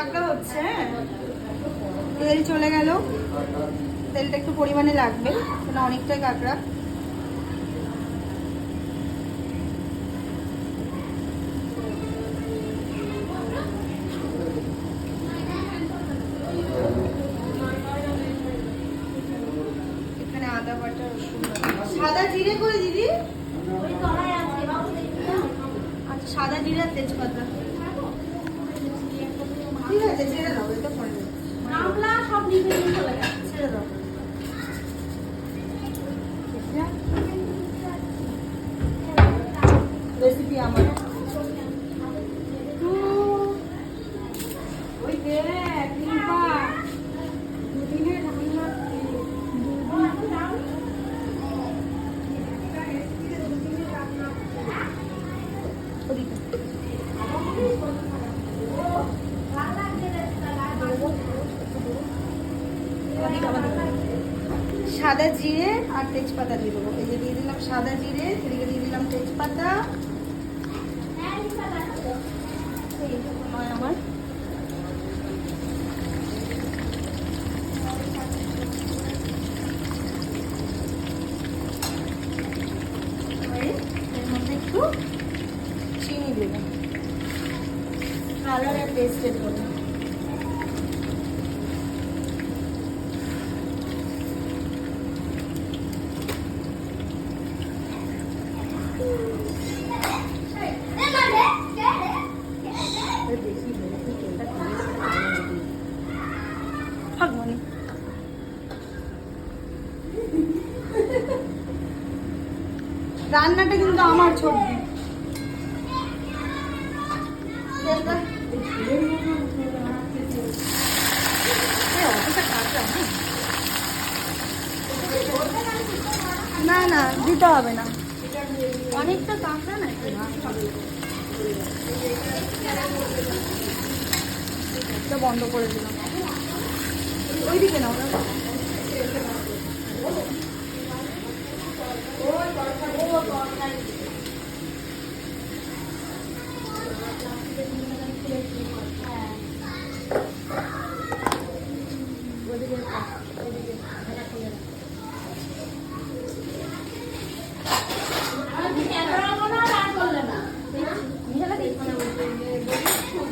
কাঁকড়া হচ্ছে হ্যাঁ। তেল চলে গেল। তেলটা একটু পরিমাণে লাগবে কেন অনেকটাই কাঁকড়া। এখানে আদা বাটা রসুন সাদা জিরে করে দিদি? আচ্ছা সাদা জিরে তেজপাতা। ঠিক আছে ছেড়ে দাও এটা পরে। আমলা সব নিভে নিয়ে চলে গেছে। ছেড়ে দাও। রেসিপি আমার। ওই দেখ রিম্পা দুদিনে রান্না ওদিকে। ওদিকে আবার দিতে হবে। সাদা জিরে আর তেজপাতা দিয়ে দেবো। এই যে দিয়ে দিলাম সাদা জিরে সেদিকে দিয়ে দিলাম তেজপাতা। আমার এবারে এর মধ্যে একটু চিনি দেবো কালার আর টেস্টের জন্য থাক মনে রান্নাটা কিন্তু আমার ছবি। না? না দিতে হবে না। অনেকটা কাঁকড়া না বন্ধ করে দিলাম। ওইদিকে না ওরা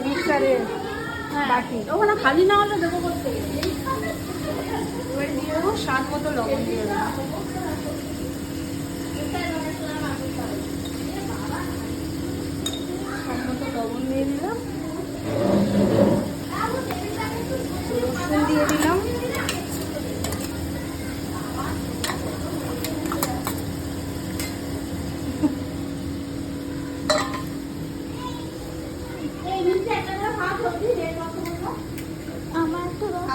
মিক্সারে বাটি ওখানে খালি না হলে দেবো করতে মতো লবণ দিয়ে দেবো। স্বাদ মতো লবণ দিয়ে দিলাম। রসুন দিয়ে দিলাম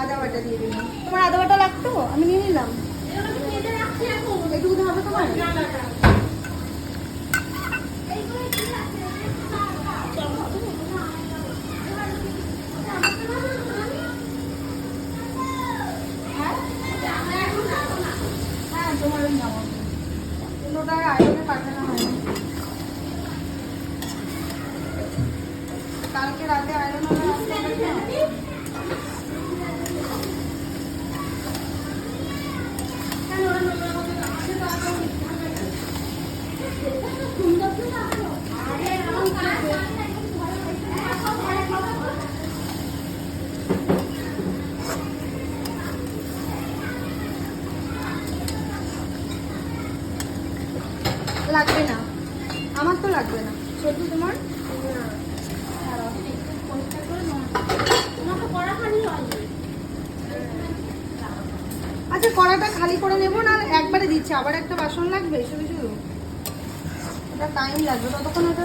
আদা বাটা দিয়ে আধা আদা বাটা লাগতো? আমি নিয়ে নিলাম একটু হবে তোমার হ্যাঁ তোমার ওই নাও কোনোটা আয়রনে পাঠানো হয়নি কালকে রাতে আয়রন হলে আসতে হবে না? লাগবে না। আমার তো লাগবে না। শুধু তোমার আচ্ছা কড়াটা খালি করে নেব না, একবারে দিচ্ছি। আবার একটা বাসন লাগবে, শুধু শুধু। ওটা টাইম লাগবে, ততক্ষণ ওটা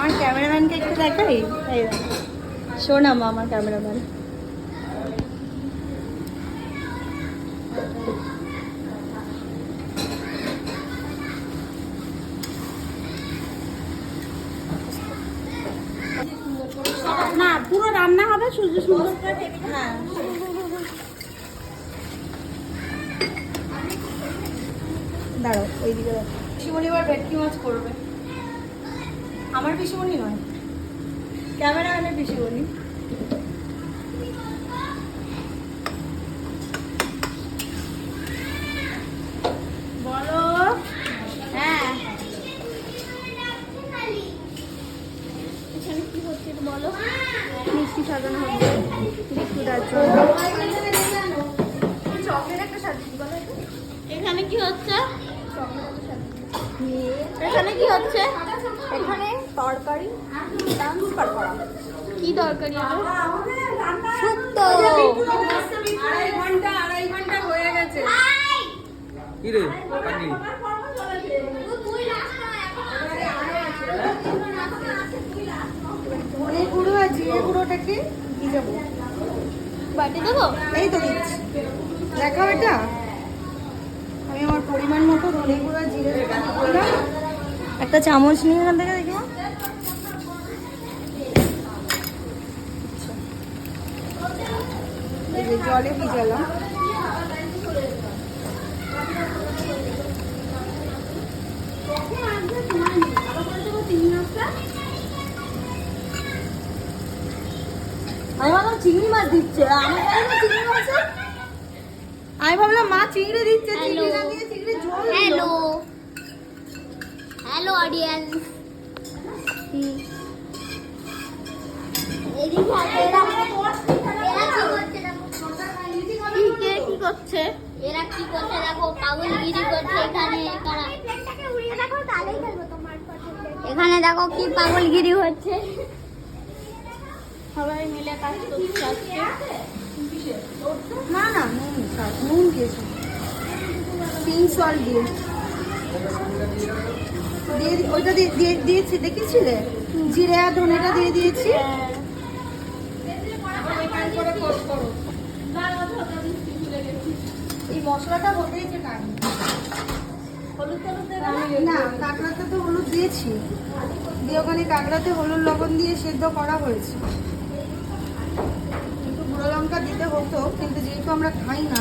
আমার ক্যামেরাম্যানকে একটু দেখাই? এই শোনাম আমার ক্যামেরাম্যান। না পুরো রান্না হবে শুধু সুন্দর করে হ্যাঁ। দাঁড়াও ওই দিকে দাঁড়াও পিসিমণি ভেটকি মাছ করবে। আমার পিসিমণি নয়। ক্যামেরাম্যানের পিসিমণি। বলো। হ্যাঁ। এখানে কি হচ্ছে একটু বলো। মিষ্টি সাজানো হবে। চকলেট একটা সাজিয়ে বলো। এখানে কি হচ্ছে? এখানে কি হচ্ছে? এখানে তরকারি ট্রান্সফার করা কি দরকারি হবে? শুক্তো। আড়াই ঘণ্টা আড়াই ঘণ্টা হয়ে গেছে ধনে গুঁড়ো আর জিরে গুঁড়োটাকে দিয়ে দেবো। বাটি দেবো? এই তো দিচ্ছি। দেখাও এটা আমি আমার পরিমাণ মতো ধনে গুঁড়ো আর জিরে গুঁড়ো দিলাম একটা চামচ নিয়ে এখান থেকে দেখি এই জলে ভিজালাম। আমি ভাবলাম চিংড়ি মাছ দিচ্ছে। আমি ভাবলাম চিংড়ি মাছ আমি ভাবলাম মা চিংড়ি দিচ্ছে চিংড়ি না দিয়ে চিংড়ি ঝোল হ্যালো। হ্যালো অডিয়েন্স কি করছে দেখো? কি কে কি করছে এরা কি করছে দেখো পাগলগিরি করছে এখানে কারা এখানে দেখো কি পাগলগিরি হচ্ছে। সবাই মিলে কাজ করছে আজকে। না না নুন নুন দিয়েছি। পিঙ্ক সল্ট দিয়ে দিয়ে ওইটা দিয়ে দিয়ে- দিয়েছি দেখেছিলে জিরে আর ধনেটা দিয়ে দিয়েছি। এই মশলাটা হতেই যে না কাঁকড়াতে তো হলুদ দিয়েছি। দিয়ে ওখানে কাঁকড়াতে হলুদ লবণ দিয়ে সেদ্ধ করা হয়েছে। কিন্তু গুঁড়ো লঙ্কা দিতে হতো কিন্তু যেহেতু আমরা খাই না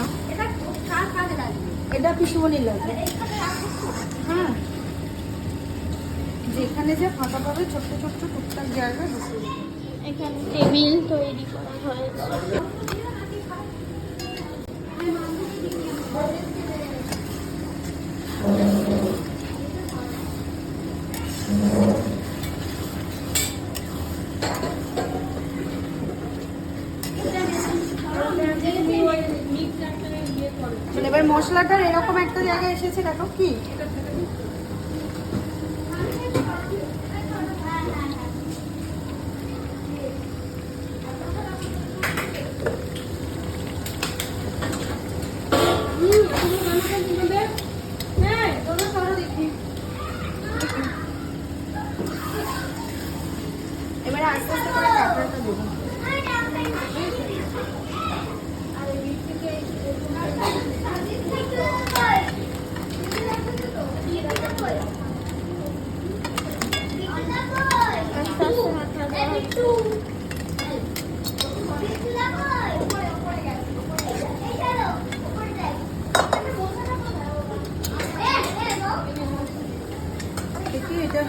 এটা পিসুমনির লাগে হ্যাঁ। যেখানে যে ফাঁকা পাবে ছোট্ট ছোট্ট টুকটাক জায়গায় বসে। এখানে টেবিল তৈরি করা হয়েছে। এবার মশলাটার এরকম একটা জায়গায় এসেছে দেখো কি? এবারে আস্তে আস্তে করে কাঁকড়াটা দেবো আস্তে আস্তে মাথা দাও। দেখি এটা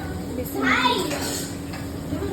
বেশি পুরো